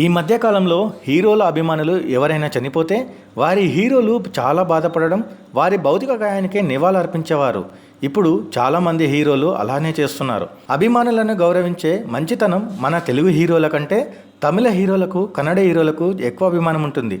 ఈ మధ్యకాలంలో హీరోల అభిమానులు ఎవరైనా చనిపోతే వారి హీరోలు చాలా బాధపడడం వారి భౌతిక గాయానికే నివాళులర్పించేవారు ఇప్పుడు చాలామంది హీరోలు అలానే చేస్తున్నారు. అభిమానులను గౌరవించే మంచితనం మన తెలుగు హీరోల కంటే తమిళ హీరోలకు కన్నడ హీరోలకు ఎక్కువ అభిమానం ఉంటుంది.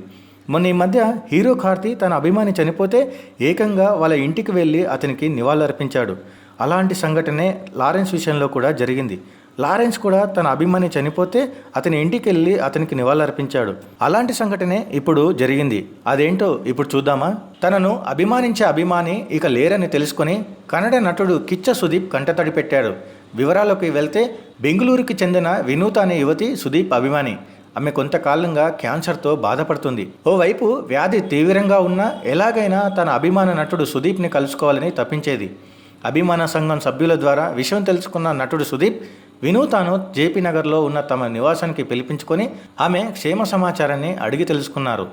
మొన్న ఈ మధ్య హీరో కార్తీ తన అభిమాని చనిపోతే ఏకంగా వాళ్ళ ఇంటికి వెళ్ళి అతనికి నివాళులర్పించాడు అలాంటి సంఘటనే లారెన్స్ విషయంలో కూడా జరిగింది. లారెన్స్ కూడా తన అభిమాని చనిపోతే అతని ఇంటికి వెళ్ళి అతనికి నివాళులర్పించాడు. అలాంటి సంఘటనే ఇప్పుడు జరిగింది. అదేంటో ఇప్పుడు చూద్దామా? తనను అభిమానించే అభిమాని ఇక లేరని తెలుసుకొని కన్నడ నటుడు కిచ్చ సుదీప్ కంటతడి పెట్టాడు. వివరాలకి వెళ్తే బెంగళూరుకి చెందిన వినూత అనే యువతి సుదీప్ అభిమాని. ఆమె కొంతకాలంగా క్యాన్సర్తో బాధపడుతుంది. ఓవైపు వ్యాధి తీవ్రంగా ఉన్నా ఎలాగైనా తన అభిమాన నటుడు సుదీప్ని కలుసుకోవాలని తప్పించేది. అభిమాన సంఘం సభ్యుల ద్వారా విషయం తెలుసుకున్న నటుడు సుదీప్ వినూతాను జేపీ నగర్లో ఉన్న తమ నివాసానికి పిలిపించుకొని ఆమె క్షేమ సమాచారాన్ని అడిగి తెలుసుకున్నారు.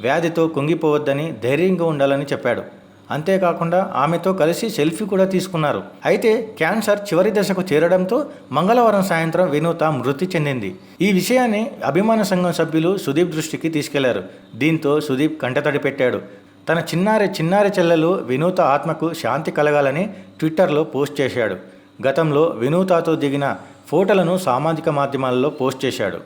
వ్యాధితో కుంగిపోవద్దని ధైర్యంగా ఉండాలని చెప్పాడు. అంతేకాకుండా ఆమెతో కలిసి సెల్ఫీ కూడా తీసుకున్నారు. అయితే క్యాన్సర్ చివరి దశకు చేరడంతో మంగళవారం సాయంత్రం వినూత మృతి చెందింది. ఈ విషయాన్ని అభిమాన సంఘం సభ్యులు సుదీప్ దృష్టికి తీసుకెళ్ళారు. దీంతో సుదీప్ కంటతడి పెట్టాడు. తన చిన్నారి చిన్నారి చెల్లెలు వినూత ఆత్మకు శాంతి కలగాలని ట్విట్టర్లో పోస్ట్ చేశాడు. గతంలో వినూతాతో దిగిన ఫోటోలను సామాజిక మాధ్యమాల్లో పోస్ట్ చేశాడు.